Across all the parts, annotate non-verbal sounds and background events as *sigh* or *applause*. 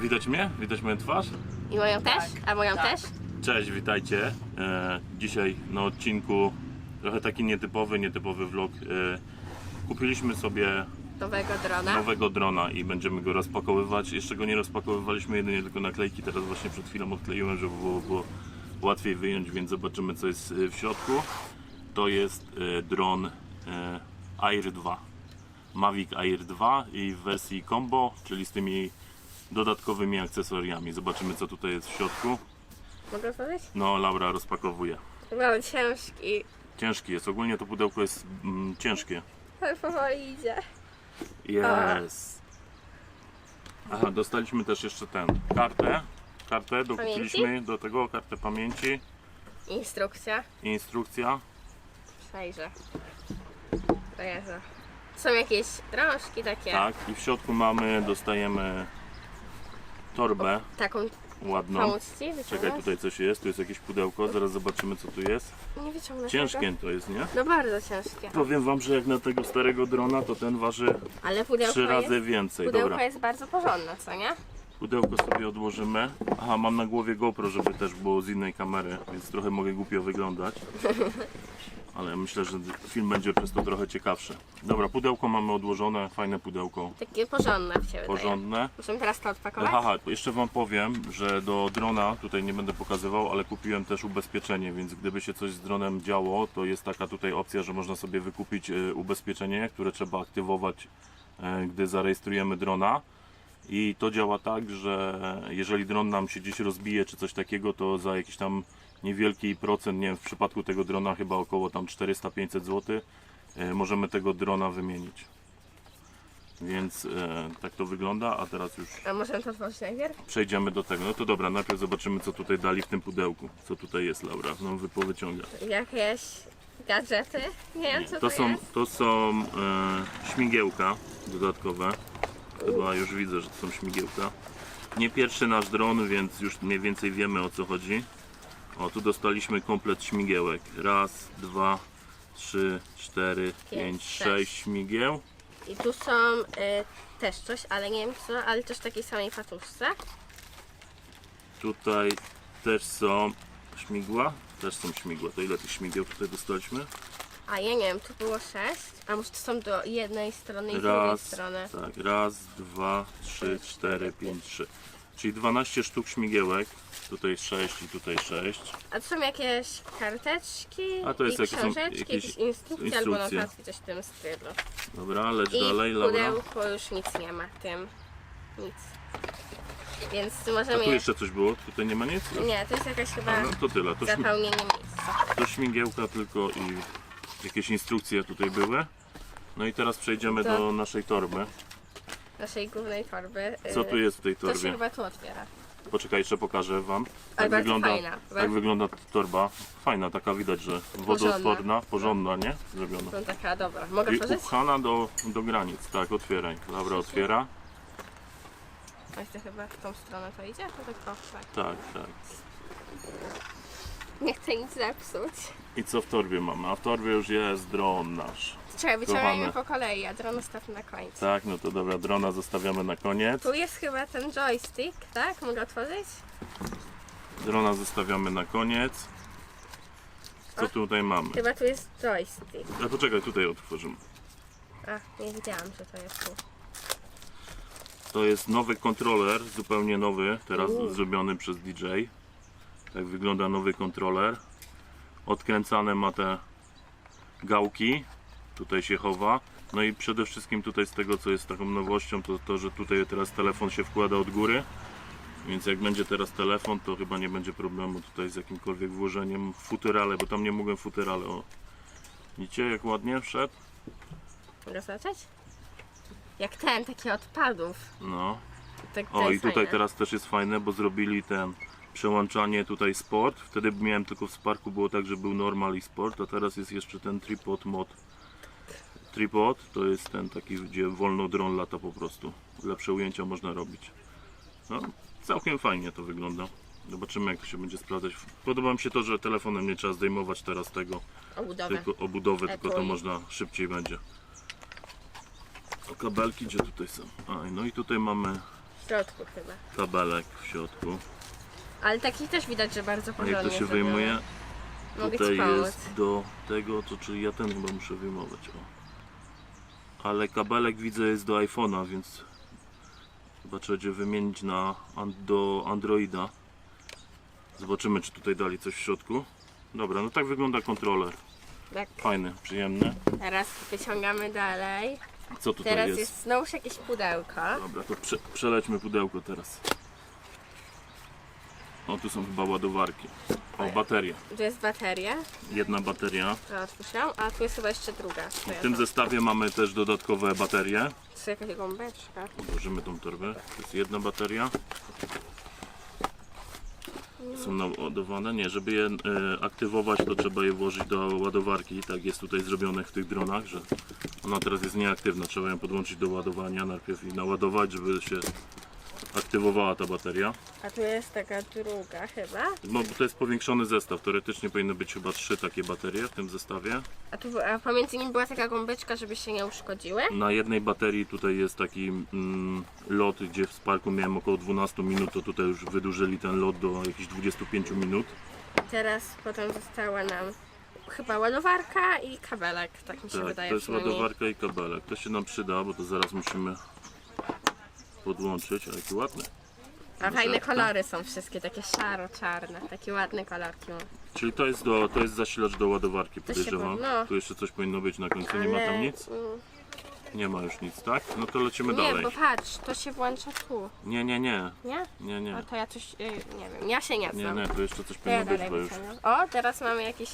Widać mnie? Widać moją twarz? I moją też? A moją Tak. też? Cześć, witajcie. E, dzisiaj na odcinku trochę taki nietypowy, nietypowy vlog. E, kupiliśmy sobie Nowego drona. nowego drona i będziemy go rozpakowywać. Jeszcze go nie rozpakowywaliśmy, jedynie tylko naklejki. Teraz właśnie przed chwilą odkleiłem, żeby było, było łatwiej wyjąć, więc zobaczymy co jest e, w środku. To jest e, dron e, Air 2. Mavic Air 2 i w wersji combo, czyli z tymi dodatkowymi akcesoriami. Zobaczymy co tutaj jest w środku. Mogę powiedzieć? No, Laura rozpakowuje. Był ciężki, Ciężki jest. Ogólnie to pudełko jest mm, ciężkie. ale powoli idzie. Jest. Aha, dostaliśmy też jeszcze ten kartę. Kartę dokupiliśmy do tego, kartę pamięci, Instrukcja. instrukcja. Przejrzę. To Jezu. Są jakieś drążki takie. Tak, i w środku mamy, dostajemy torbę Taką ładną. pomóc ci wyciągnąć? Czekaj, tutaj coś jest, tu jest jakieś pudełko, zaraz zobaczymy co tu jest. Nie wyciągnę Ciężkie to jest, nie? No bardzo ciężkie. Powiem wam, że jak na tego starego drona, to ten waży Ale pudełko trzy razy jest, więcej. pudełko Dobra. jest bardzo porządne, co nie? Pudełko sobie odłożymy. Aha, mam na głowie GoPro, żeby też było z innej kamery, więc trochę mogę głupio wyglądać. *laughs* Ale myślę, że film będzie przez to trochę ciekawszy. Dobra, pudełko mamy odłożone, fajne pudełko, Takie porządne ciebie porządne. Musimy teraz to odpakować? Aha, jeszcze wam powiem, że do drona, tutaj nie będę pokazywał, ale kupiłem też ubezpieczenie, więc gdyby się coś z dronem działo, to jest taka tutaj opcja, że można sobie wykupić e, ubezpieczenie, które trzeba aktywować, e, gdy zarejestrujemy drona. I to działa tak, że jeżeli dron nam się gdzieś rozbije czy coś takiego, to za jakiś tam niewielki procent, nie wiem, w przypadku tego drona chyba około tam 400-500 zł, e, możemy tego drona wymienić. Więc e, tak to wygląda, a teraz już A możemy to otworzyć najpierw? przejdziemy do tego. No to dobra, najpierw zobaczymy co tutaj dali w tym pudełku. Co tutaj jest, Laura? No wypowyciąga. Jakieś gadżety? Nie wiem co To to są, jest. to są e, śmigiełka dodatkowe. Chyba już widzę, że to są śmigiełka. Nie pierwszy nasz dron, więc już mniej więcej wiemy o co chodzi. O, tu dostaliśmy komplet śmigiełek. Raz, dwa, trzy, cztery, pięć, sześć. sześć śmigieł. I tu są y, też coś, ale nie wiem co, ale też w takiej samej patuszce. Tutaj też są śmigła. Też są śmigła. To ile tych śmigieł tutaj dostaliśmy? A ja nie wiem, tu było sześć, a może to są do jednej strony i z drugiej Raz, strony. tak, raz, dwa, trzy, cztery, pięć, trzy. Czyli 12 sztuk śmigiełek. Tutaj 6 i tutaj 6. A tu są jakieś karteczki A to jest i jakieś książeczki, jakieś jakieś instrukcje albo instrukcje. notatki, coś w tym stylu. Dobra, leć I dalej, w Laura. pudełku już nic nie ma tym. Nic. Więc A możemy... tu jeszcze coś było? Tutaj nie ma nic? Nie, to jest jakaś chyba A, no to tyle. To, śmi- zapełnienie miejsca. to śmigiełka tylko i jakieś instrukcje tutaj były. No i teraz przejdziemy To- do naszej torby. Naszej głównej torby. Co y, tu jest w tej To się torbie? chyba tu otwiera. Poczekaj, jeszcze pokażę wam. Tak wygląda, fajna. tak wygląda torba. Fajna, taka widać, że wodoodporna, porządna, nie? Zrobiona. No taka dobra. Mogę I otworzyć? upchana do, do granic. Tak, otwieraj. Laura otwiera. To chyba w tą stronę to idzie? To tylko tak. Tak, tak. Nie chcę nic zepsuć. I co w torbie mamy? A w torbie już jest dron nasz. Czekaj, wyciągajmy po kolei, a dron zostawmy na końcu. Tak, no to dobra, drona zostawiamy na koniec. Tu jest chyba ten joystick, tak? Mogę otworzyć? Drona zostawiamy na koniec. Co tutaj mamy? Chyba tu jest joystick. A poczekaj, tutaj otworzymy. A, nie wiedziałam, że to jest tu. To jest nowy kontroler, zupełnie nowy, teraz zrobiony przez DJ. Tak wygląda nowy kontroler. Odkręcane ma te gałki, tutaj się chowa. No i przede wszystkim tutaj z tego co jest taką nowością, to to, że tutaj teraz telefon się wkłada od góry. Więc jak będzie teraz telefon, to chyba nie będzie problemu tutaj z jakimkolwiek włożeniem futerale, bo tam nie mogłem futerale. O. Widzicie jak ładnie wszedł? Zobaczyć? Jak ten, taki odpadów. No. Tak, O i tutaj fajne. teraz też jest fajne, bo zrobili ten przełączanie tutaj sport. Wtedy miałem tylko w Sparku było tak, że był normal i sport, a teraz jest jeszcze ten tripod mod. Tripod to jest ten taki, gdzie wolno dron lata po prostu. Lepsze ujęcia można robić. No, całkiem fajnie to wygląda. Zobaczymy jak to się będzie sprawdzać. Podoba mi się to, że telefonem nie trzeba zdejmować teraz tego Obudowę. tylko obudowę, tylko to można szybciej będzie. O kabelki gdzie tutaj są? A, no i tutaj mamy środku chyba. kabelek w środku. Ale taki też widać, że bardzo porządnie Jak to się zrobione. wyjmuje? Mogę Tutaj pomóc. jest do tego, to czyli ja ten chyba muszę wyjmować. O. Ale kabelek widzę jest do iPhone'a, więc chyba trzeba będzie wymienić na do Androida. Zobaczymy, czy tutaj dali coś w środku. Dobra, no tak wygląda kontroler. Tak, Fajny, przyjemny. teraz wyciągamy dalej. Co tutaj Teraz jest? jest znowuż jakieś pudełko. Dobra, to prze, przelećmy pudełko teraz. O, tu są chyba ładowarki. O, baterie. Tu jest bateria. Jedna bateria. Otwieram. A tu jest chyba jeszcze druga. W tym zestawie mamy też dodatkowe baterie. To jest jakaś gąbeczka. Odłożymy tą torbę. To jest jedna bateria. Są naładowane. Nie, żeby je e, aktywować, to trzeba je włożyć do ładowarki. Tak jest tutaj zrobione w tych dronach, że ona teraz jest nieaktywna. Trzeba ją podłączyć do ładowania najpierw i naładować, żeby się aktywowała ta bateria. A tu jest taka druga chyba. No, bo to jest powiększony zestaw. Teoretycznie powinno być chyba trzy takie baterie w tym zestawie. A tu a pomiędzy nimi była taka gąbeczka, żeby się nie uszkodziły. Na jednej baterii tutaj jest taki mm, lot, gdzie w Sparku miałem około 12 minut, to tutaj już wydłużyli ten lot do jakichś 25 minut. Teraz potem została nam chyba ładowarka i kabelek, tak mi się Tak, wydaje to jest ładowarka i kabelek. To się nam przyda, bo to zaraz musimy podłączyć, ale jaki ładny. A fajne kolory są wszystkie, takie szaro-czarne, takie ładne kolorki. ma. Czyli to jest, do, to jest zasilacz do ładowarki, się podejrzewam. po- no. Tu jeszcze coś powinno być na końcu, nie ma Ale, tam nic? mm, Nie ma już nic, tak? No to lecimy Nie, dalej. bo patrz, to się włącza tu, Nie, nie, nie, nie? nie, nie. No to ja coś, y, nie wiem, ja się nie Nie, znam. nie, tu jeszcze coś To ja powinno być, dalej bo już wyciągam. O, teraz mamy jakiś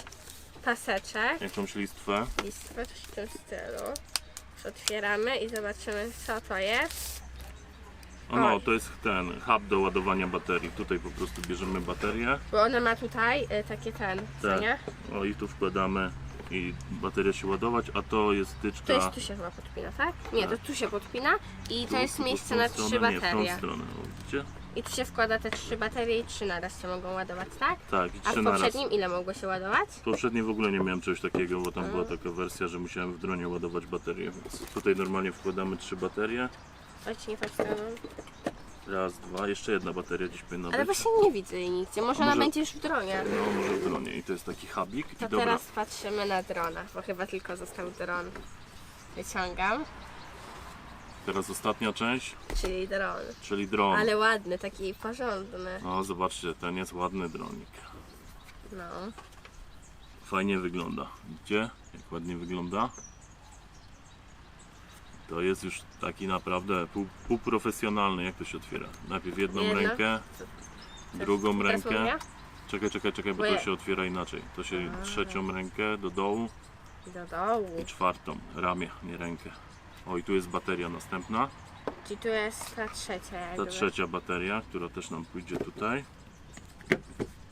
paseczek, jakąś listwę. listwę, coś w tym stylu. Otwieramy i zobaczymy co to jest. O no, to jest ten hub do ładowania baterii. Tutaj po prostu bierzemy baterię. Bo ona ma tutaj y, takie ten, co Tak. nie? O i tu wkładamy i bateria się ładować, a to jest To tyczka. jest tu się chyba podpina, tak? Nie, to tu się podpina i to jest miejsce na trzy Nie, w baterie. tą stronę. O, widzicie? I tu się wkłada te trzy baterie i trzy naraz się mogą ładować, tak? Tak, i A trzy w na raz. poprzednim ile mogło się ładować? Poprzedniej w ogóle nie miałem czegoś takiego, bo tam była taka wersja, że musiałem w dronie ładować baterię, więc tutaj normalnie wkładamy trzy baterie. Chodź, nie patrz stroną. Raz, dwa, jeszcze jedna bateria dziś powinna Ale być. właśnie nie widzę jej nigdzie. Może ona może- będzie już w dronie. No, może w dronie. I to jest taki hubik. I To dobra, teraz patrzymy na drona, bo chyba tylko został dron. Wyciągam, teraz ostatnia część, czyli dron. czyli dron. Ale ładny, taki porządny. No, zobaczcie, ten jest ładny dronik. No. Fajnie wygląda. Widzicie, jak ładnie wygląda? To jest już taki naprawdę pół, półprofesjonalny, jak to się otwiera. Najpierw jedną rękę, drugą Teraz rękę. mówię? Czekaj, czekaj, czekaj, bo to się otwiera inaczej. To się trzecią rękę do dołu Do dołu. i czwartą, ramię, nie rękę. O i tu jest bateria następna. Czyli tu jest ta trzecia Ta jakby. trzecia bateria, która też nam pójdzie tutaj.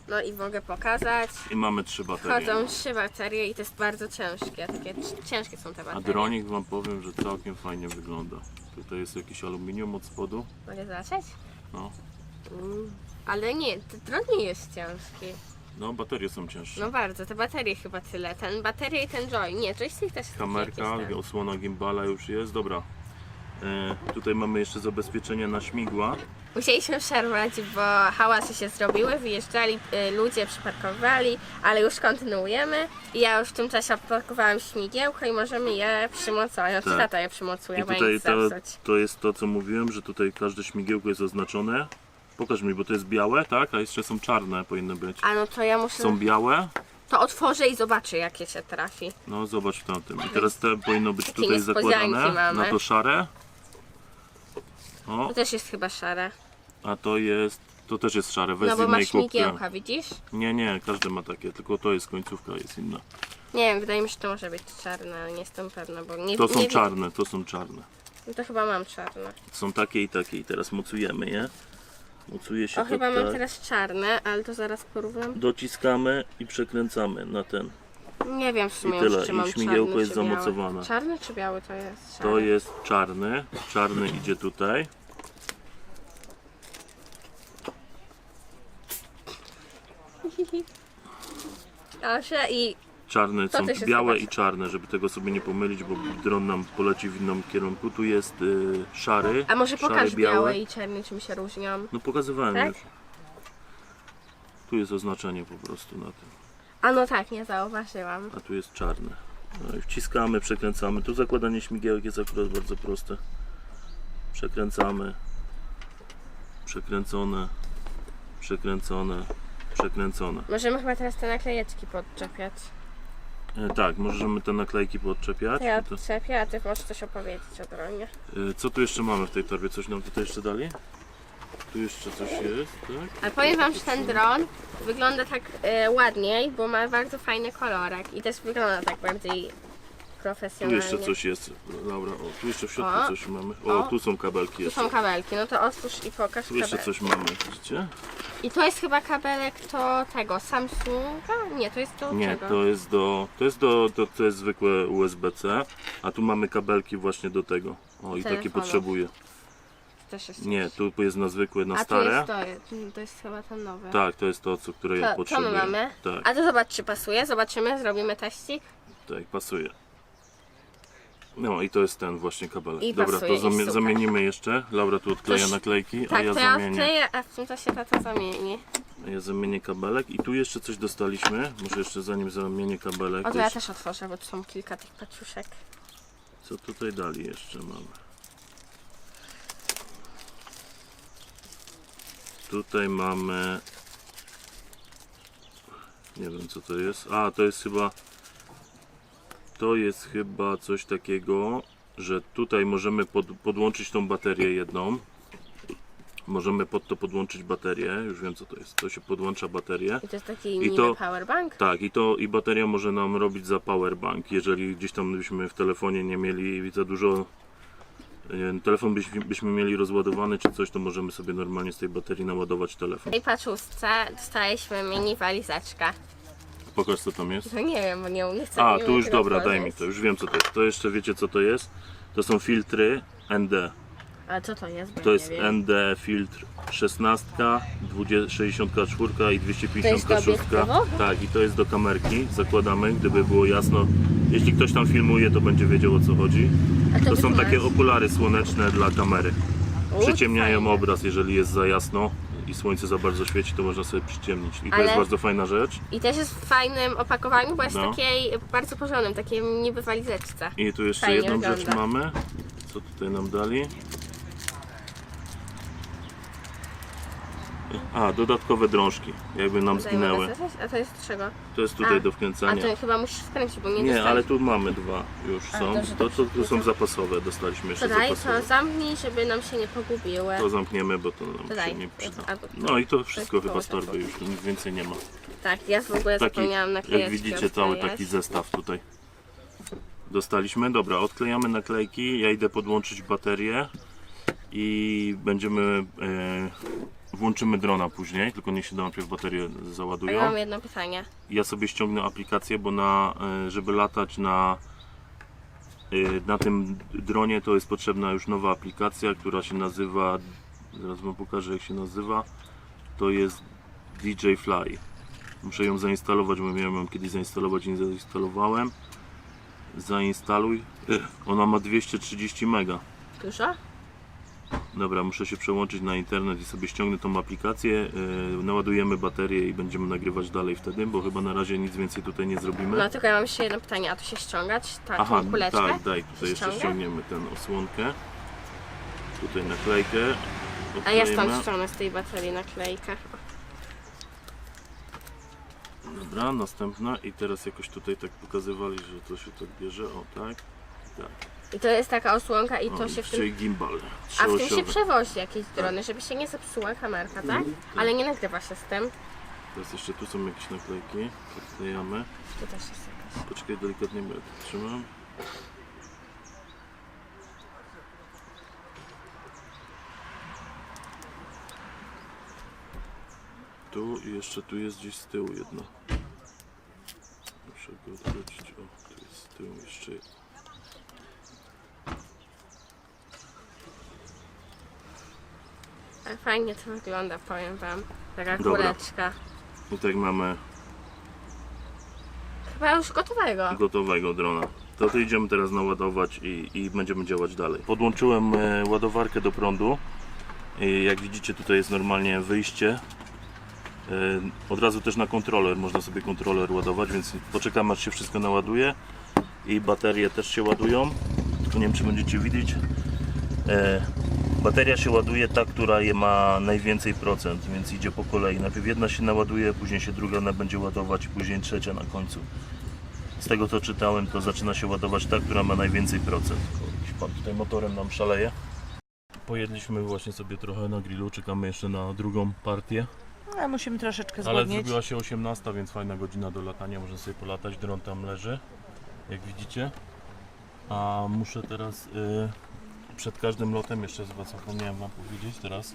No i mogę pokazać. I mamy trzy baterie. Chodzą trzy baterie i to jest bardzo ciężkie. Takie ciężkie są te A baterie. dronik wam powiem, że całkiem fajnie wygląda. Tutaj jest jakiś aluminium od spodu. Mogę zobaczyć? No, Mm. Ale nie, ten dron nie jest ciężki. no baterie są cięższe. No bardzo, te baterie chyba tyle. Ten bateria i ten joy. Nie, joystick też jest Kamerka, jakiś osłona gimbala już jest. Dobra. E, tutaj mamy jeszcze zabezpieczenie na śmigła. Musieliśmy przerwać, bo hałasy się zrobiły, wyjeżdżali y, ludzie, przyparkowali, ale już kontynuujemy. I ja już w tym czasie opakowałam śmigiełko i możemy je przymocować. Znaczy Tak. tata je przymocuje, I bo tutaj nic to, zepsuć. to jest to, co mówiłem, że tutaj każde śmigiełko jest oznaczone. Pokaż mi, bo to jest białe, tak? A jeszcze są czarne, powinny być. A no to ja muszę... Są białe. To otworzę i zobaczę jakie się trafi. No zobacz w tamtym. I teraz te powinno być Takie tutaj niespodzianki zakładane. mamy. Na to szare. O, To też jest chyba szare. A to jest. To też jest szare. Weź No z bo ma innej kubki. śmigiełka, widzisz? Nie, nie, każdy ma takie, tylko to jest końcówka, jest inna. Nie wiem, wydaje mi się, że to może być czarne, ale nie jestem pewna, bo nie To są nie wiem. czarne, to są czarne. No to chyba mam czarne. Są takie i takie i teraz mocujemy je. Mocuje się O, to chyba mam tak. teraz czarne, ale to zaraz porównam. Dociskamy i przekręcamy na ten. Nie wiem w sumie I tyle. już, czy I mam śmigiełko czarny, jest czy biały. zamocowane. Czarny czy biały to jest? To jest czarny. Czarny idzie tutaj. Proszę i Czarne To są białe zobacz. i czarne, żeby tego sobie nie pomylić, bo dron nam poleci w innym kierunku. Tu jest y, szary. A może szary, pokaż białe. białe i czarny czym się różnią? No pokazywałem Tak? już. Tu jest oznaczenie po prostu na tym. A no tak, nie zauważyłam. A tu jest czarne. No i wciskamy, przekręcamy. Tu zakładanie śmigiełek jest akurat bardzo proste. Przekręcamy. Przekręcone. Przekręcone. Przekręcone. Możemy chyba teraz te naklejeczki podczepiać. E, tak, możemy te naklejki podczepiać. To ja To- odczepię, a ty możesz coś opowiedzieć o dronie. e, Co tu jeszcze mamy w tej torbie? Coś nam tutaj jeszcze dali? Tu jeszcze coś jest, tak? Ale powiem wam, że ten dron wygląda tak e, ładniej, bo ma bardzo fajny kolorek i też wygląda tak bardziej Tu profesjonalnie. jeszcze coś jest, Laura. O, tu jeszcze w środku O. coś mamy. O, O. tu są kabelki Tu jeszcze. są kabelki, no to otwórz i pokaż Tu jeszcze kabelek. coś mamy, widzicie? I to jest chyba kabelek to tego, Samsunga? Nie, to jest do Nie, czego? to jest do. To jest do. To, to jest zwykłe USB-C, a tu mamy kabelki właśnie do tego. O, i takie potrzebuję. Też jest Nie, tu jest na zwykłe, na A tu stare. jest to, jest- to jest chyba ten nowy. Tak, to jest to, co, które ja To, potrzebuję. my mamy? Tak, A to zobacz czy pasuje, zobaczymy, zrobimy teścik. tak, pasuje. No i to jest ten właśnie kabelek. I Dobra, pasuje, to i zamie- super. zamienimy jeszcze. Laura tu odkleja Toż- naklejki, a Tak, ja to ja zamienię. a w tym czasie tata zamieni. a Ja zamienię kabelek i tu jeszcze coś dostaliśmy. Może jeszcze zanim zamienię kabelek. O, to to ja jeszcze- też otworzę, bo tu są kilka tych paciuszek. Co tutaj dali jeszcze mamy? Tutaj mamy. Nie wiem co to jest. A to jest chyba. To jest chyba coś takiego, że tutaj możemy pod, podłączyć tą baterię jedną. Możemy pod to podłączyć baterię. Już wiem co to jest. To się podłącza baterię. I to jest taki I mini to- powerbank. Tak, i to i bateria może nam robić za powerbank. Jeżeli gdzieś tam byśmy w telefonie nie mieli za dużo. Telefon byśmy, byśmy mieli rozładowany czy coś, to możemy sobie normalnie z tej baterii naładować telefon. W tej paczuszce dostaliśmy mini walizeczkę. Pokaż co tam jest. No nie wiem, bo nie, nie chcę A, tu już dobra, daj mi to, już wiem co to jest. To jeszcze wiecie co to jest? To są filtry ND. A co to jest? Bo To ja jest nie wiem. ND filtr 16, 20, 64 i 256. To jest do obiektywu? Tak, i to jest do kamerki. Zakładamy, gdyby było jasno. Jeśli ktoś tam filmuje, to będzie wiedział o co chodzi. A To są takie okulary słoneczne dla kamery. U, Przyciemniają fajnie. obraz, jeżeli jest za jasno i słońce za bardzo świeci, to można sobie przyciemnić. I to Ale- jest bardzo fajna rzecz. I też jest w fajnym opakowaniu, bo jest No. takiej bardzo porządnym, takiej niby walizeczce. I tu jeszcze Fajnie jedną rzecz wygląda. mamy. Co tutaj nam dali? A, dodatkowe drążki, jakby nam Tutaj zginęły. A to jest z czego? To jest tutaj A, do A wkręcania. to chyba musisz wkręcić, bo nie, Nie, ale tu mamy dwa już A, są. to, To, to są zapasowe, dostaliśmy jeszcze To daj, zapasowe. to zamknij, żeby nam się nie pogubiły. To zamkniemy, bo to nam To się nie przyda. Albo- No i to wszystko to chyba z torby to już, tu nic więcej nie ma. Tak, ja w ogóle Taki, zapomniałam jak naklejeczki widzicie, cały taki zestaw tutaj dostaliśmy. Dobra, odklejamy naklejki, ja idę podłączyć baterię i będziemy, e, włączymy drona później, tylko niech się najpierw baterie A ja załadują. mam jedno pytanie. Ja sobie ściągnę aplikację, bo na, e, żeby latać na, e, na tym dronie to jest potrzebna już nowa aplikacja, która się nazywa, zaraz wam pokażę jak się nazywa, to jest DJ Fly. Muszę ją zainstalować, bo miałem ją kiedyś zainstalować i nie zainstalowałem. Zainstaluj. E, Ona ma 230 mega. Dużo? Dobra, muszę się przełączyć na internet i sobie ściągnę tą aplikację, yy, naładujemy baterię i będziemy nagrywać dalej wtedy, bo chyba na razie nic więcej tutaj nie zrobimy. No tylko ja mam jeszcze jedno pytanie, a tu się ściągać? Ta, Aha, tą kuleczkę? tak, daj, tutaj jeszcze ściągniemy tę osłonkę. Tutaj naklejkę. A ja odklejemy. stąd ściągnę z tej baterii naklejkę. Dobra, następna i teraz jakoś tutaj tak pokazywali, że to się tak bierze, o tak, tak. I to jest taka osłonka i to się w tym... Gimbal, A w tym się przewozi jakieś drony, żeby się nie zepsuła kamerka, tak? Ale nie nagrywa się z tym. Teraz jeszcze tu są jakieś naklejki, odklejamy. Tu też jest jakaś. Poczekaj, delikatnie to trzymam. Tu i jeszcze tu jest gdzieś z tyłu jedna. Muszę go odwrócić. O, tu jest z tyłu jeszcze jedna. Ale fajnie to wygląda, powiem wam. Taka Dobra. kuleczka. I tak mamy Chyba już gotowego. gotowego drona. To, to idziemy teraz naładować i, i będziemy działać dalej. Podłączyłem e, ładowarkę do prądu. I jak widzicie tutaj jest normalnie wyjście. E, Od razu też na kontroler, można sobie kontroler ładować, więc poczekamy aż się wszystko naładuje. I baterie też się ładują. Tylko nie wiem czy będziecie widzieć. E, Bateria się ładuje ta, która je ma najwięcej procent, więc idzie po kolei. Najpierw jedna się naładuje, później się druga ona będzie ładować, później trzecia na końcu. Z tego co czytałem, to zaczyna się ładować ta, która ma najwięcej procent. Jakiś pan tutaj motorem nam szaleje. Pojedliśmy właśnie sobie trochę na grillu, czekamy jeszcze na drugą partię. A musimy troszeczkę Ale zgłodnieć. zrobiła się 18, więc fajna godzina do latania, można sobie polatać. Dron tam leży, jak widzicie. A muszę teraz y, przed każdym lotem, jeszcze zapomniałem Wam powiedzieć teraz,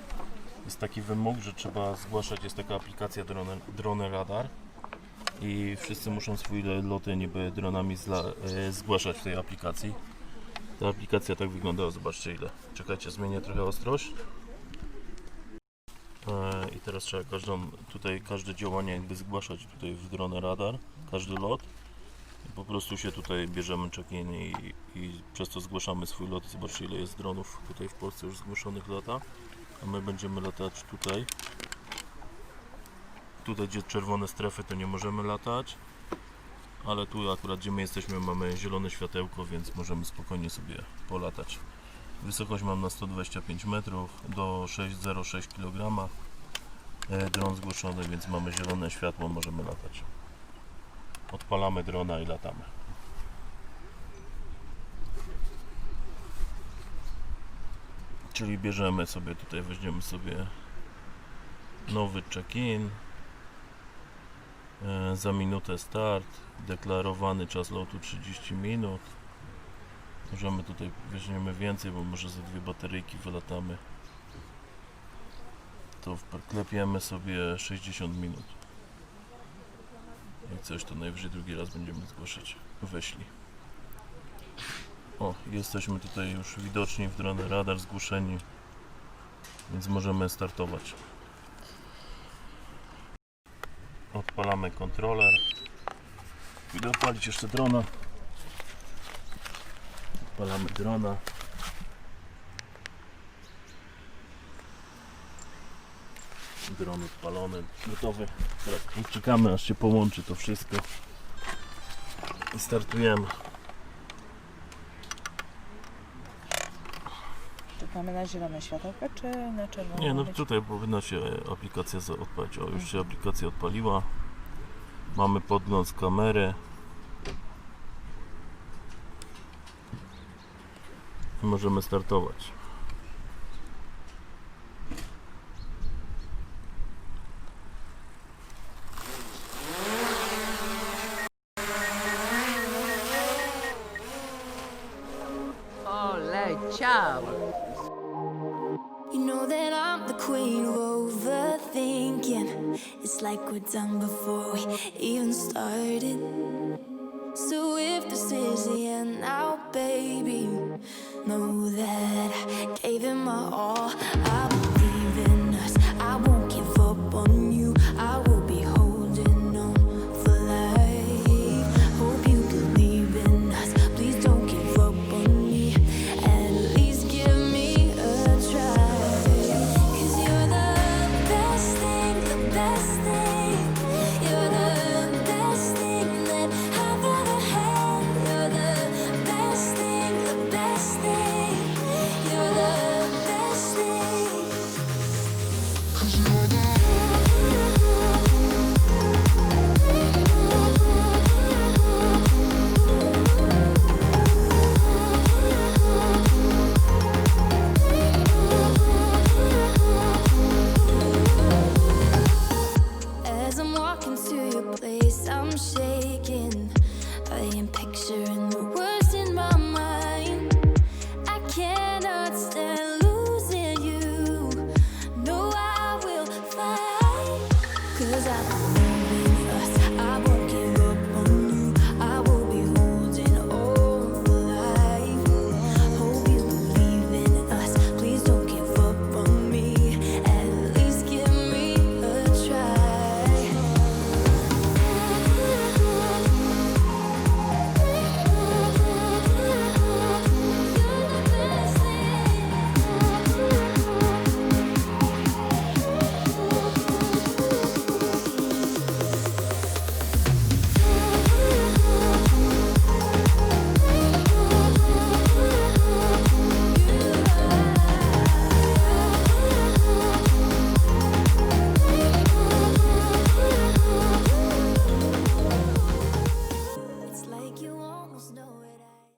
jest taki wymóg, że trzeba zgłaszać, jest taka aplikacja drone, drone radar i wszyscy muszą swoje loty niby dronami zla, y, zgłaszać w tej aplikacji. Ta aplikacja tak wygląda, zobaczcie ile. Czekajcie, zmienię trochę ostrość. E, I teraz trzeba każdą, tutaj każde działanie jakby zgłaszać tutaj w dronę radar, każdy lot. Po prostu się tutaj bierzemy check-in i, i przez to zgłaszamy swój lot. Zobaczcie ile jest dronów tutaj w Polsce już zgłoszonych lata. A my będziemy latać tutaj. Tutaj gdzie czerwone strefy to nie możemy latać. Ale tu akurat gdzie my jesteśmy mamy zielone światełko, więc możemy spokojnie sobie polatać. Wysokość mam na 125 metrów do 6,06 kg. E, Dron zgłoszony, więc mamy zielone światło, możemy latać. Odpalamy drona i latamy. Czyli bierzemy sobie tutaj, weźmiemy sobie nowy check-in. E, Za minutę start. Deklarowany czas lotu 30 minut. Możemy tutaj weźmiemy więcej, bo może za dwie bateryjki wylatamy. To klepiemy sobie 60 minut. Jak coś to najwyżej drugi raz będziemy zgłaszać. Weźli. O, jesteśmy tutaj już widoczni w dronę radar zgłoszeni. Więc możemy startować. Odpalamy kontroler. Idę odpalić jeszcze drona. Odpalamy drona. Dron odpalony, gotowy. Teraz czekamy aż się połączy to wszystko. I startujemy. Czekamy na zielone światełko, czy na czerwone? Nie, no tutaj powinna się aplikacja odpalić. O, już się aplikacja odpaliła. Mamy podgląd kamery. I możemy startować. I